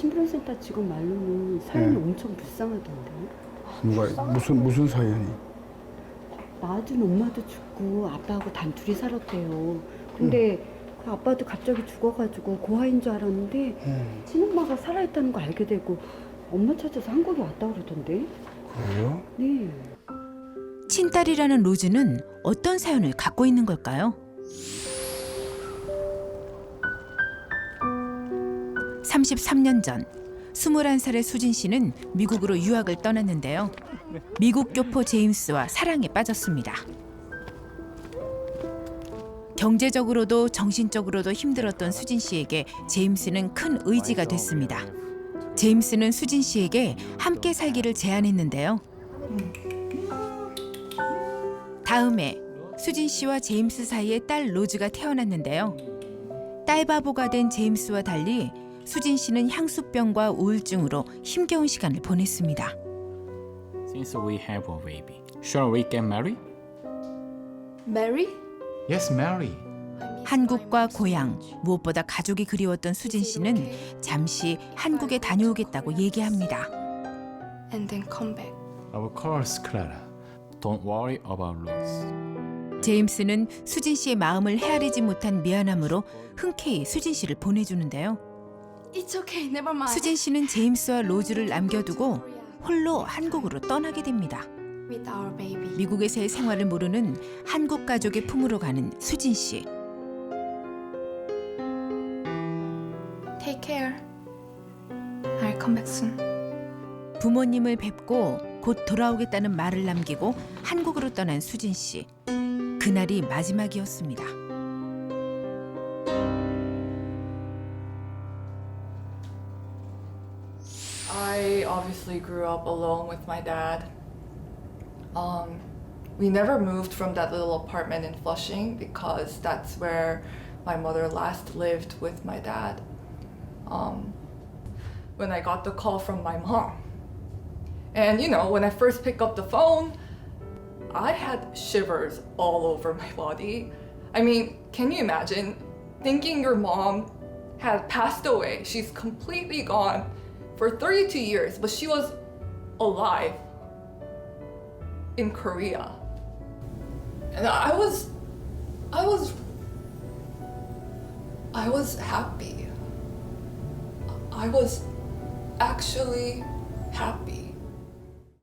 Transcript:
친부센터 직원 말로는 사연이 네. 엄청 불쌍하던데. 누가 무슨 무슨 사연이? 낳아준 엄마도 죽고 아빠하고 단둘이 살았대요. 근데 그 아빠도 갑자기 죽어가지고 고아인 줄 알았는데 음, 친엄마가 살아있다는 거 알게 되고 엄마 찾아서 한국에 왔다 그러던데. 그래요? 네. 친딸이라는 로즈는 어떤 사연을 갖고 있는 걸까요? 33년 전 21살의 수진 씨는 미국으로 유학을 떠났는데요. 미국 교포 제임스와 사랑에 빠졌습니다. 경제적으로도 정신적으로도 힘들었던 수진 씨에게 제임스는 큰 의지가 됐습니다. 제임스는 수진 씨에게 함께 살기를 제안했는데요. 다음에 수진 씨와 제임스 사이에 딸 로즈가 태어났는데요. 딸 바보가 된 제임스와 달리 수진 씨는 향수병과 우울증으로 힘겨운 시간을 보냈습니다. Since we have a baby, shall we get married? Mary? Yes, marry. 한국과 고향, 무엇보다 가족이 그리웠던 수진 씨는 잠시 한국에 다녀오겠다고 얘기합니다. And then come back. Of course, Clara. Don't worry about Rose. 제임스는 수진 씨의 마음을 헤아리지 못한 미안함으로 흔쾌히 수진 씨를 보내주는데요. It's okay, never mind. 수진 씨는 제임스와 로즈를 남겨두고 홀로 한국으로 떠나게 됩니다. With our baby. 미국에서의 생활을 모르는 한국 가족의 품으로 가는 수진 씨. Take care. I'll come back soon. 부모님을 뵙고 곧 돌아오겠다는 말을 남기고 한국으로 떠난 수진 씨. 그날이 마지막이었습니다. I obviously grew up alone with my dad. Um, we never moved from that little apartment in Flushing because that's where my mother last lived with my dad. Um, when I got the call from my mom, and you know, when I first picked up the phone, I had shivers all over my body. I mean, can you imagine thinking your mom had passed away? She's completely gone for 32 years, but she was alive in Korea. And I was I was I was happy. I was actually happy.